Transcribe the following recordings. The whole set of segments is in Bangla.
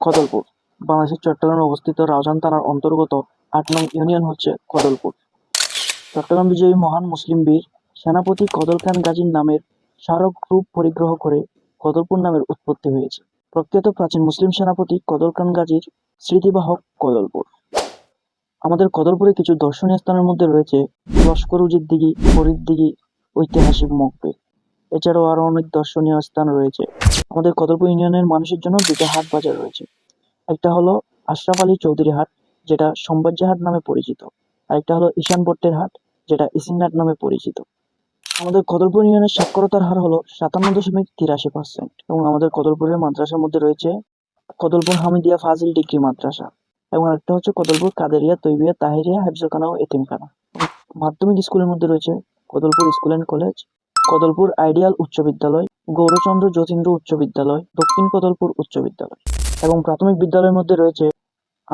কদলপুর বাংলাদেশের চট্টগ্রামে অবস্থিত রাউজান থানার অন্তর্গত আট নং ইউনিয়ন হচ্ছে কদলপুর চট্টগ্রাম বিজয়ী মহান মুসলিম বীর সেনাপতি কদল খান গাজীর নামের স্মারক রূপ পরিগ্রহ করে কদলপুর নামের উৎপত্তি হয়েছে। প্রখ্যাত প্রাচীন মুসলিম সেনাপতি কদল খান গাজীর স্মৃতিবাহক কদলপুর আমাদের কদলপুরে কিছু দর্শনীয় স্থানের মধ্যে রয়েছে লস্কর উজির দিঘি, ফরিদ দিঘি, ঐতিহাসিক মকবে এছাড়াও আরও অনেক দর্শনীয় স্থান রয়েছে। আমাদের কদরপুর ইউনিয়নের মানুষের জন্য দুটো হাট বাজার রয়েছে। একটা হলো আশরাফ আলী চৌধুরী হাট, যেটা সম্বাজ্য হাট নামে পরিচিত। আরেকটা হলো ঈশান ভট্টের হাট, যেটা ইসিংহাট নামে পরিচিত। আমাদের কদরপুর ইউনিয়নের সাক্ষরতার হার হলো সাতান্ন দশমিক তিরাশি পার্সেন্ট এবং আমাদের কদলপুরের মাদ্রাসার মধ্যে রয়েছে কদলপুর হামিদিয়া ফাজিল ডিগ্রি মাদ্রাসা এবং আরেকটা হচ্ছে কদলপুর কাদেরিয়া তৈবিয়া তাহেরিয়া হাফজখানা ও এতিমখানা। মাধ্যমিক স্কুলের মধ্যে রয়েছে Kadalpur school and college Kadalpur ideal উচ্চ বিদ্যালয়, গৌরচন্দ্র যতীন্দ্র উচ্চ বিদ্যালয়, দক্ষিণ কদলপুর উচ্চ বিদ্যালয় এবং প্রাথমিক বিদ্যালয়ের মধ্যে রয়েছে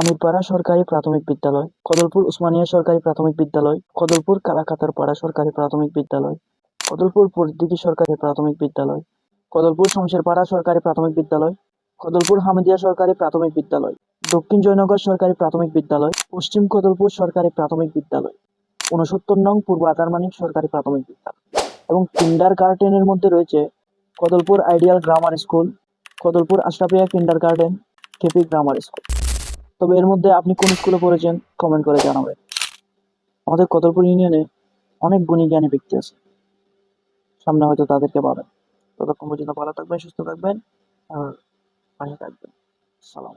আমিরপাড়া সরকারি প্রাথমিক বিদ্যালয়, কদলপুর উসমানিয়া সরকারি প্রাথমিক বিদ্যালয়, কদলপুর কালাকাতার পাড়া সরকারি প্রাথমিক বিদ্যালয়, কদলপুর পরিদিঘি সরকারি প্রাথমিক বিদ্যালয়, কদলপুর শমশেরপাড়া সরকারি প্রাথমিক বিদ্যালয়, কদলপুর হামিদিয়া সরকারি প্রাথমিক বিদ্যালয়, দক্ষিণ জয়নগর সরকারি প্রাথমিক বিদ্যালয়, পশ্চিম কদলপুর সরকারি প্রাথমিক বিদ্যালয় উনসত্তর নং পূর্ব আতারমানিক সরকারি প্রাথমিক বিদ্যালয়। এবং কিন্ডার গার্ডেনের মধ্যে রয়েছে Kadalpur ideal grammar school Kadalpur Ashrafia kindergarten KP grammar school তবে এর মধ্যে আপনি কোন স্কুলে পড়েছেন কমেন্ট করে জানাবেন। আমাদের কদলপুর ইউনিয়নে অনেক গুণী জ্ঞানী ব্যক্তি আছে। সামনে হয়তো তাদেরকে পাবেন। ততক্ষণ পর্যন্ত ভালো থাকবেন, সুস্থ থাকবেন, আর পাশে থাকবেন। সালাম